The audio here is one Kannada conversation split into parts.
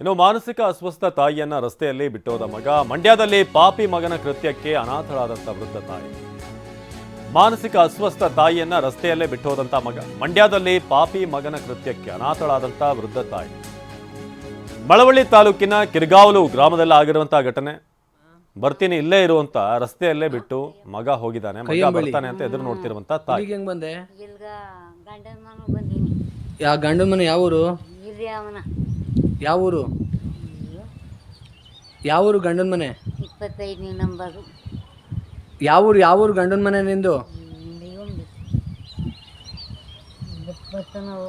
ಇನ್ನು ಮಾನಸಿಕ ಅಸ್ವಸ್ಥ ತಾಯಿಯನ್ನ ರಸ್ತೆಯಲ್ಲಿ ಬಿಟ್ಟೋದ ಮಗ. ಮಂಡ್ಯದಲ್ಲಿ ಪಾಪಿ ಮಗನ ಕೃತ್ಯಕ್ಕೆ ಅನಾಥಳಾದಂತ ವೃದ್ಧ ತಾಯಿ. ಮಾನಸಿಕ ಅಸ್ವಸ್ಥ ತಾಯಿಯನ್ನ ರಸ್ತೆಯಲ್ಲೇ ಬಿಟ್ಟೋದಂತ ಮಗ. ಮಂಡ್ಯದಲ್ಲಿ ಪಾಪಿ ಮಗನ ಕೃತ್ಯಕ್ಕೆ ಅನಾಥಳಾದಂತ ವೃದ್ಧ ತಾಯಿ. ಮಳವಳ್ಳಿ ತಾಲೂಕಿನ ಕಿರ್ಗಾವಲು ಗ್ರಾಮದಲ್ಲಿ ಆಗಿರುವಂತಹ ಘಟನೆ. ಬರ್ತೀನಿ ಇಲ್ಲೇ ಇರುವಂತ ರಸ್ತೆಯಲ್ಲೇ ಬಿಟ್ಟು ಮಗ ಹೋಗಿದ್ದಾನೆ. ಮಗ ಬರ್ತಾನೆ ಅಂತ ಎದುರು ನೋಡ್ತಿರುವಂತ ತಾಯಿ. ಈಗ ಹೆಂಗ್ ಬಂದೆ? ಇಲ್ಗ ಗಂಡನ ಮನೆ ಯಾ ಗಂಡನ ಮನೆ ಯಾವ ಊರು? ಯಾವ ಊರು? ಯಾವ ಊರು ಗಂಡನ ಮನೆ? ಇಪ್ಪತ್ತೈದನೇ ನಂಬರು. ಯಾವ ಊರು ಯಾವ ಊರು ಗಂಡನ ಮನೆ ನಿಂದು?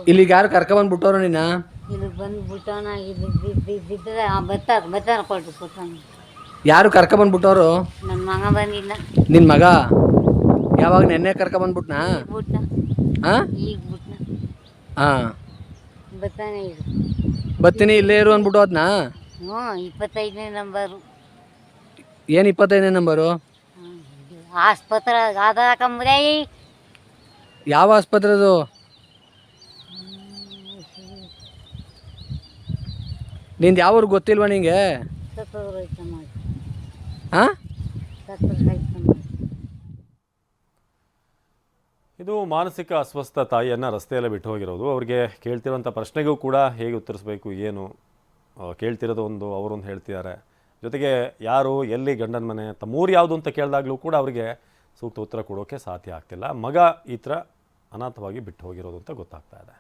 ಇಲ್ಲಿಗೆ ಯಾರು ಕರ್ಕೊಬಂದ್ಬಿಟ್ಟವ್ರು ನಿನ್ನ? ಇಲ್ಲಿ ಬಂದು ಬಿಟ್ಟವನ ಇಲ್ಲಿ ಬಿದ್ದು ಬಿದ್ದರೆ ಬತ್ತಾರ ಬತ್ತಾರ ಕೊಟ್ಟು ಬಿಟ್ಟವನ ಯಾರು ಕರ್ಕೊಬಂದ್ಬಿಟ್ಟವ್ರು ನನ್ನ ಮಗ ಬಂದಿಲ್ಲ. ನಿನ್ನ ಮಗ? ಯಾವಾಗ ನೆನ್ನೆ ಕರ್ಕೊಬಂದ್ಬಿಟ್ನಾ ಬಿಟ್ನ. ಹಾಂ ಈಗ ಬಿಟ್ನ. ಹಾಂ ಬತ್ತಾನೆ ಬತ್ತೀನಿ ಇಲ್ಲೇ ಇರು ಅಂದ್ಬಿಟ್ಟು ಅದನ್ನ ಹ್ಞೂ ಇಪ್ಪತ್ತೈದನೇ ನಂಬರು. ಏನು ಇಪ್ಪತ್ತೈದನೇ ನಂಬರು? ಆಸ್ಪತ್ರೆ ಆದಾಕಂಬ್ರೇ ಯಾವ ಆಸ್ಪತ್ರೆ ಅದು ನಿಂದು ಯಾವ ಊರು ಗೊತ್ತಿಲ್ವಾ ನಿಂಗೆ? ಹಾಂ ಇದು ಮಾನಸಿಕ ಅಸ್ವಸ್ಥ ತಾಯಿಯನ್ನು ರಸ್ತೆಯಲ್ಲೇ ಬಿಟ್ಟು ಹೋಗಿರೋದು. ಅವ್ರಿಗೆ ಕೇಳ್ತಿರೋಂಥ ಪ್ರಶ್ನೆಗೂ ಕೂಡ ಹೇಗೆ ಉತ್ತರಿಸಬೇಕು, ಏನು ಕೇಳ್ತಿರೋದು ಒಂದು ಅವರೊಂದು ಹೇಳ್ತಿದ್ದಾರೆ. ಜೊತೆಗೆ ಯಾರು, ಎಲ್ಲಿ ಗಂಡನ ಮನೆ, ತಮ್ಮೂರು ಯಾವುದು ಅಂತ ಕೇಳಿದಾಗಲೂ ಕೂಡ ಅವರಿಗೆ ಸೂಕ್ತ ಉತ್ತರ ಕೊಡೋಕ್ಕೆ ಸಾಧ್ಯ ಆಗ್ತಿಲ್ಲ. ಮಗ ಈ ಥರ ಅನಾಥವಾಗಿ ಬಿಟ್ಟು ಹೋಗಿರೋದು ಅಂತ ಗೊತ್ತಾಗ್ತಾ ಇದೆ.